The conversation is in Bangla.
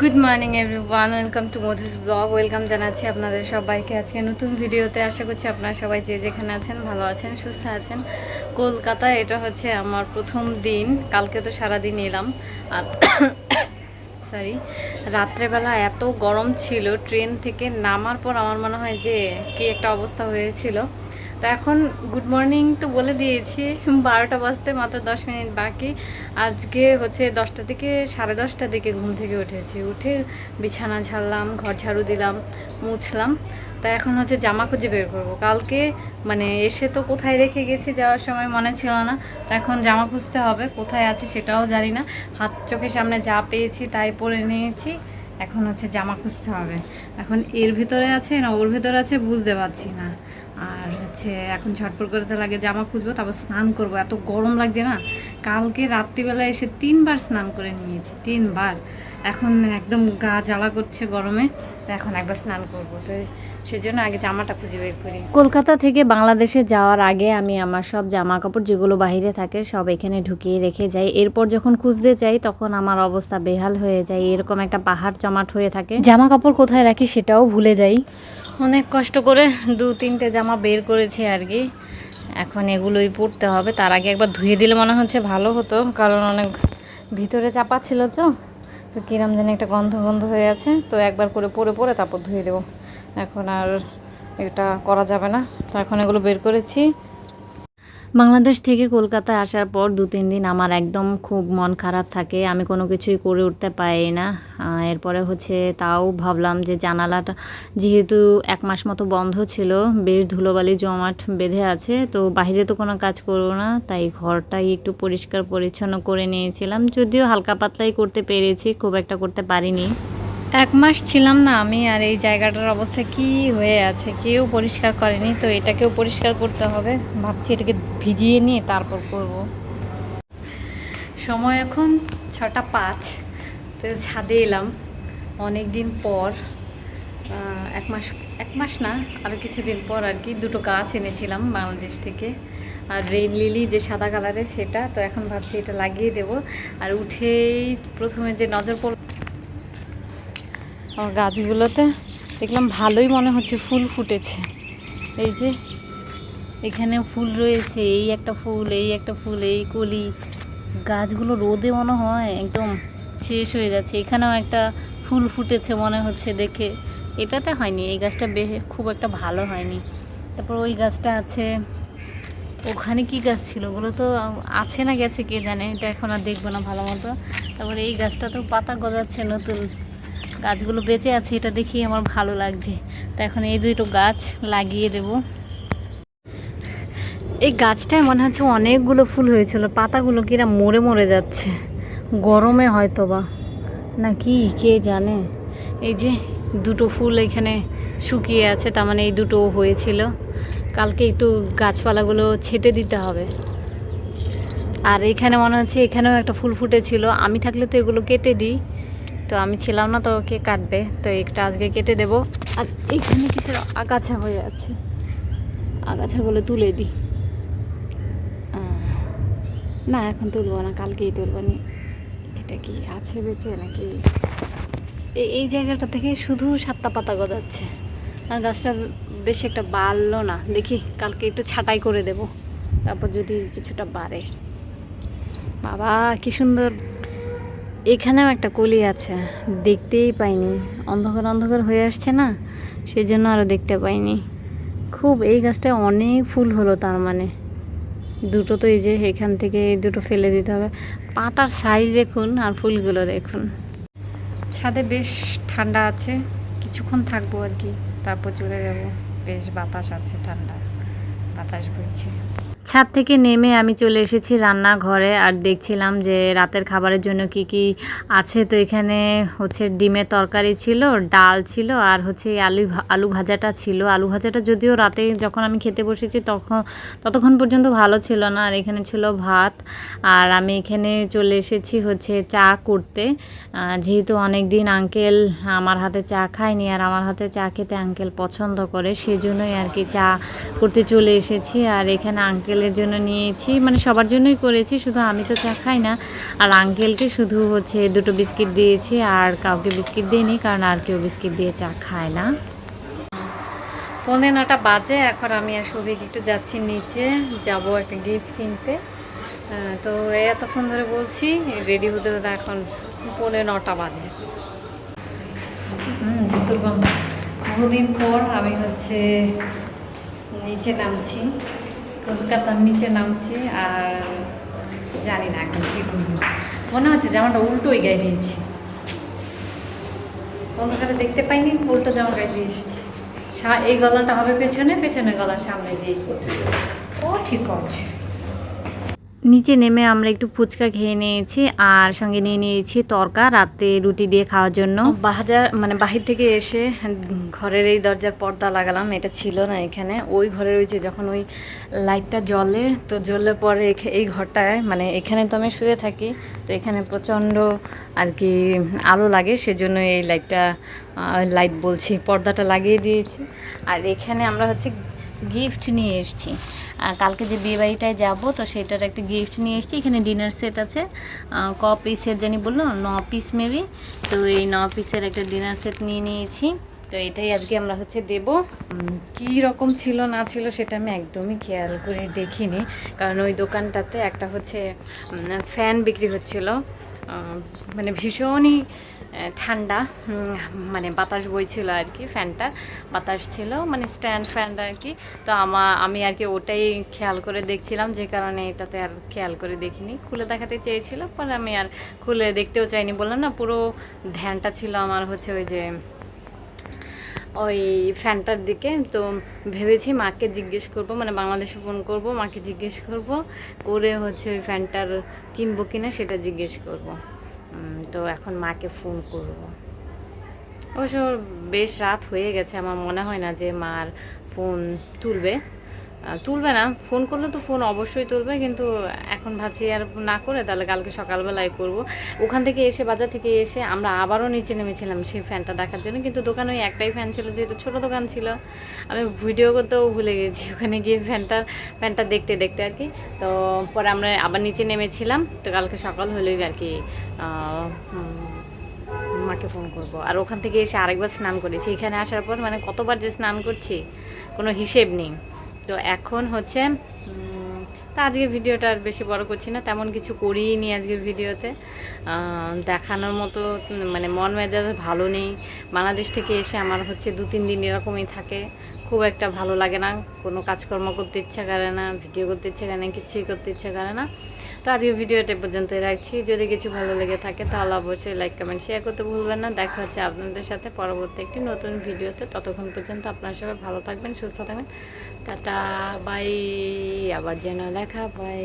Good morning everyone welcome to Madhu's blog welcome জানাচ্ছি আপনাদের সবাইকে আজকে নতুন ভিডিওতে। আশা করছি আপনারা সবাই যে যেখানে আছেন, ভালো আছেন, সুস্থ আছেন। কলকাতায় এটা হচ্ছে আমার প্রথম দিন। কালকে তো সারাদিন এলাম। আর সরি রাত্রেবেলা এত গরম ছিল, ট্রেন থেকে নামার পর আমার মনে হয় যে কি একটা অবস্থা হয়েছিল। তো এখন গুড মর্নিং তো বলে দিয়েছি। বারোটা বাজতে মাত্র দশ মিনিট বাকি। আজকে হচ্ছে দশটা থেকে সাড়ে দশটা দিকে ঘুম থেকে উঠেছি। উঠে বিছানা ঝাড়লাম, ঘর ঝাড়ু দিলাম, মুছলাম। তা এখন হচ্ছে জামা খুঁজে বের করব। কালকে মানে এসে তো কোথায় রেখে গেছি যাওয়ার সময় মনে ছিল না। তো এখন জামা খুঁজতে হবে, কোথায় আছে সেটাও জানি না। হাত চোখের সামনে যা পেয়েছি তাই পরে নিয়েছি। এখন হচ্ছে জামা খুঁজতে হবে। এখন এর ভেতরে আছে না, ওর ভেতরে আছে বুঝতে পারছি না। আর হচ্ছে এখন ঝটপট করতে লাগে জামা খুঁজবো, তারপর স্নান করব। এত গরম লাগছে না কালকে রাত্রিবেলা এসে তিনবার স্নান করে নিয়েছি, তিনবার। এখন একদম গা জ্বালা করছে গরমে, তো এখন একবার স্নান করব। তো সেজন্য আগে জামাটা খুঁজে বের করি। কলকাতা থেকে বাংলাদেশে যাওয়ার আগে আমি আমার সব জামা কাপড় যেগুলো বাইরে থাকে সব এখানে ঢুকিয়ে রেখে যাই। এরপর যখন খুঁজতে যাই তখন আমার অবস্থা বেহাল হয়ে যায়, এরকম একটা পাহাড় জমাট হয়ে থাকে। জামা কাপড় কোথায় রাখি সেটাও ভুলে যাই। অনেক কষ্ট করে দু তিনটে জামা বের করেছি আর কি। এখন এগুলোই পড়তে হবে। তার আগে একবার ধুয়ে দিলে মনে হচ্ছে ভালো হতো, কারণ অনেক ভিতরে চাপা ছিল তো। তো কিরম যেন একটা গন্ধ গন্ধ হয়ে আছে। তো একবার করে পরে পরে তারপর ধুয়ে দেবো। এখন আর এটা করা যাবে না। তো এখন এগুলো বের করেছি। বাংলাদেশ থেকে কলকাতায় আসার পর দু, তিন দিন আমার একদম খুব মন খারাপ থাকে। আমি কোনো কিছুই করে উঠতে পারি না। এরপরে হচ্ছে তাও ভাবলাম যে জানালাটা যেহেতু এক মাস মতো বন্ধ ছিল, বেশ ধুলোবালি জমাট বেঁধে আছে, তো বাইরে তো কোনো কাজ করব না, তাই ঘরটাই একটু পরিষ্কার পরিচ্ছন্ন করে নিয়েছিলাম। যদিও হালকা পাতলাই করতে পেরেছি, খুব একটা করতে পারিনি। এক মাস ছিলাম না আমি, আর এই জায়গাটার অবস্থা কি হয়ে আছে? কেউ পরিষ্কার করেনি, তো এটাকেও পরিষ্কার করতে হবে। ভাবছি এটাকে ভিজিয়ে নিয়ে তারপর করব। সময় এখন ছটা পাঁচ, তো ছাদে এলাম। অনেক দিন পর এক মাস এক মাস না আরও কিছুদিন পর আর কি দুটো গাছ এনেছিলাম বাংলাদেশ থেকে। আর রেইন লিলি যে সাদা কালারের সেটা, তো এখন ভাবছি এটা লাগিয়ে দেব। আর উঠেই প্রথমে যে নজর পড়ল আমার গাছগুলোতে। দেখলাম ভালোই মনে হচ্ছে ফুল ফুটেছে। এই যে এখানে ফুল রয়েছে, এই একটা ফুল, এই একটা ফুল, এই কলি। গাছগুলো রোদে মনে হয় একদম শেষ হয়ে যাচ্ছে। এখানেও একটা ফুল ফুটেছে মনে হচ্ছে দেখে। এটাতে হয়নি, এই গাছটা বে, খুব একটা ভালো হয়নি। তারপর ওই গাছটা আছে, ওখানে কি গাছ ছিল ওগুলো তো আছে না গেছে কে জানে, এটা এখন আর দেখব না ভালো মতো। তারপরে এই গাছটা তো পাতা গজাচ্ছে নতুন। গাছগুলো বেঁচে আছে, এটা দেখেই আমার ভালো লাগছে। তা এখন এই দুটো গাছ লাগিয়ে দেব। এই গাছটায় মনে হচ্ছে অনেকগুলো ফুল হয়েছিল, পাতাগুলো কিরা মরে মরে যাচ্ছে। গরমে হয়তো বা না কি, কে জানে? এই যে দুটো ফুল এখানে শুকিয়ে আছে, তার মানে এই দুটো হয়েছিল। কালকে একটু গাছপালাগুলো ছেটে দিতে হবে। আর এখানে মনে হচ্ছে এখানেও একটা ফুল ফুটেছিল, আমি থাকলে তো এগুলো কেটে দিই। তো আমি ছিলাম না, তো ওকে কাটবে? তো একটা আজকে কেটে দেবো। আর এখানে কিছু আগাছা হয়ে আছে। আগাছাগুলো তুলে দিই না, এখন তুলবো না, কালকেই তুলবো নি। এটা কি আছে বেঁচে নাকি? এই এই জায়গাটা থেকে শুধু সাতটা পাতা গজাচ্ছে। আর গাছটা বেশি একটা বাড়লো না। দেখি, কালকে একটু ছাঁটাই করে দেব। তারপর যদি কিছুটা বাড়ে। বাবা, কি সুন্দর এখানেও একটা কলি আছে, দেখতেই পাইনি। অন্ধকার অন্ধকার হয়ে আসছে না সেই জন্য আরও দেখতে পাইনি। খুব, এই গাছটায় অনেক ফুল হলো তার মানে। দুটো তো এই যে এখান থেকে এই দুটো ফেলে দিতে হবে। পাতার সাইজ দেখুন আর ফুলগুলো দেখুন। ছাদে বেশ ঠান্ডা আছে, কিছুক্ষণ থাকব আর কি, তারপর চলে যাব। বেশ বাতাস আছে ঠান্ডা, বাতাস বইছে। ছাদ থেকে নেমে আমি চলে এসেছি রান্নাঘরে আর দেখছিলাম যে রাতের খাবারের জন্য কি কি আছে। তো এখানে হচ্ছে ডিমের তরকারি ছিল, ডাল ছিল আর হচ্ছে আলু আলু ভাজাটা ছিল। আলু ভাজাটা যদিও রাতে যখন আমি খেতে বসেছি তখন ততক্ষণ পর্যন্ত ভালো ছিল না। আর এখানে ছিল ভাত। আর আমি এখানে চলে এসেছি হচ্ছে চা করতে। যেহেতু অনেক দিন আঙ্কেল আমার হাতে চা খায়নি আর আমার হাতে চা খেতে আঙ্কেল পছন্দ করে, সেজন্যই আর কি চা করতে চলে এসেছি। আর এখানে আঙ্কেল আঙ্কেলের জন্য নিয়েছি মানে সবার জন্যই করেছি, শুধু আমি তো চা খাই না। আর আঙ্কেলকে শুধু হচ্ছে দুটো বিস্কিট দিয়েছি, আর কাউকে বিস্কিট দিইনি, কারণ আর কেউ বিস্কিট দিয়ে চা খায় না। পৌনে নটা বাজে, এখন আমি আর সবিক একটু যাচ্ছি নিচে, যাব একটা গিফট কিনতে। তো এতক্ষণ ধরে বলছি রেডি হতে হতে এখন পৌনে নটা বাজে। বহুদিন পর আমি হচ্ছে নিচে নামছি। কলকাতার নিচে নামছি আর জানি না এখন কী করব। মনে হচ্ছে জামাটা উল্টোই গায়ে দিয়েছি। অন্ধকারে দেখতে পাইনি, উল্টো জামা গায়ে দিয়ে এসেছি। এই গলাটা হবে পেছনে পেছনে গলার সামনে দিয়ে। ও ঠিক আছে নিচে নেমে আমরা একটু ফুচকা খেয়ে নিয়েছি আর সঙ্গে নিয়ে নিয়েছি তরকা, রাতে রুটি দিয়ে খাওয়ার জন্য। বাজার মানে বাহির থেকে এসে ঘরের এই দরজার পর্দা লাগালাম, এটা ছিল না এখানে। ওই ঘরে রয়েছে যখন ওই লাইটটা জ্বলে, তো জ্বললে পরে এই ঘরটায় মানে এখানে তো আমি শুয়ে থাকি, তো এখানে প্রচণ্ড আর কি আলো লাগে, সেজন্য এই লাইটটা লাইট বলছি, পর্দাটা লাগিয়ে দিয়েছি। আর এখানে আমরা হচ্ছে গিফট নিয়ে এসেছি। কালকে যে বিয়ে বাড়িটায় যাব, তো সেটার একটা গিফট নিয়ে এসেছি। এখানে ডিনার সেট আছে। ক পিসের জানি বলল? ন পিস মেবি তো এই ন পিসের একটা ডিনার সেট নিয়ে নিয়েছি। তো এটাই আজকে আমরা হচ্ছে দেব। কী রকম ছিল, না ছিল, সেটা আমি একদমই খেয়াল করে দেখিনি। কারণ ওই দোকানটাতে একটা হচ্ছে ফ্যান বিক্রি হচ্ছিল। মানে ভীষণই ঠান্ডা মানে বাতাস বইছিল আর কি, ফ্যানটা। বাতাস ছিল মানে স্ট্যান্ড ফ্যান আর কি। তো আমা, আমি আর কি ওটাই খেয়াল করে দেখছিলাম, যে কারণে এটাতে আর খেয়াল করে দেখিনি। খুলে দেখাতে চেয়েছিল, পরে আমি আর খুলে দেখতেও চাইনি। বললাম না, পুরো ধ্যানটা ছিল আমার হচ্ছে ওই যে ওই ফ্যানটার দিকে, তো ভেবেছি মাকে জিজ্ঞেস করব মানে বাংলাদেশে ফোন করব, মাকে জিজ্ঞেস করব, করে হচ্ছে ওই ফ্যানটার কিনবো কিনা সেটা জিজ্ঞেস করব। তো এখন মাকে ফোন করব। অবশ্য বেশ রাত হয়ে গেছে, আমার মনে হয় না যে মার ফোন তুলবে। তুলবে না। ফোন করলে তো ফোন অবশ্যই তুলবে, কিন্তু এখন ভাবছি আর না করে তাহলে কালকে সকালবেলায় করব। ওখান থেকে এসে, বাজার থেকে এসে আমরা আবারও নিচে নেমেছিলাম সেই ফ্যানটা দেখার জন্য, কিন্তু দোকানে ওই একটাই ফ্যান ছিল, যেহেতু ছোটো দোকান ছিল। আমি ভিডিও করতেও ভুলে গেছি, ওখানে গিয়ে ফ্যানটা ফ্যানটা দেখতে দেখতে আর কি। তো পরে আমরা আবার নিচে নেমেছিলাম, তো কালকে সকাল হলেই আর কি মাকে ফোন করব। আর ওখান থেকে এসে আরেকবার স্নান করেছি। এখানে আসার পর মানে কতবার যে স্নান করছি, কোনো হিসেব নেই। তো এখন হচ্ছে তো তা আজকে ভিডিওটা আর বেশি বড় করছি না, তেমন কিছু করিই নি আজকের ভিডিওতে। দেখানোর মতো মানে মন মেজাজ ভালো নেই। বাংলাদেশ থেকে এসে আমার হচ্ছে দু তিন দিন এরকমই থাকে। খুব একটা ভালো লাগে না। কোনো কাজকর্ম করতে ইচ্ছা করে না, ভিডিও করতে ইচ্ছা করে না, কিছুই করতে ইচ্ছা করে না। তো আজকে ভিডিওটা পর্যন্ত রাখছি। যদি কিছু ভালো লেগে থাকে তাহলে অবশ্যই লাইক কমেন্ট শেয়ার করতে ভুলবেন না। দেখা হচ্ছে আপনাদের সাথে পরবর্তী একটি নতুন ভিডিওতে। ততক্ষণ পর্যন্ত আপনার সবাই ভালো থাকবেন, সুস্থ থাকবেন। টাটা বাই আবার যেন দেখা বাই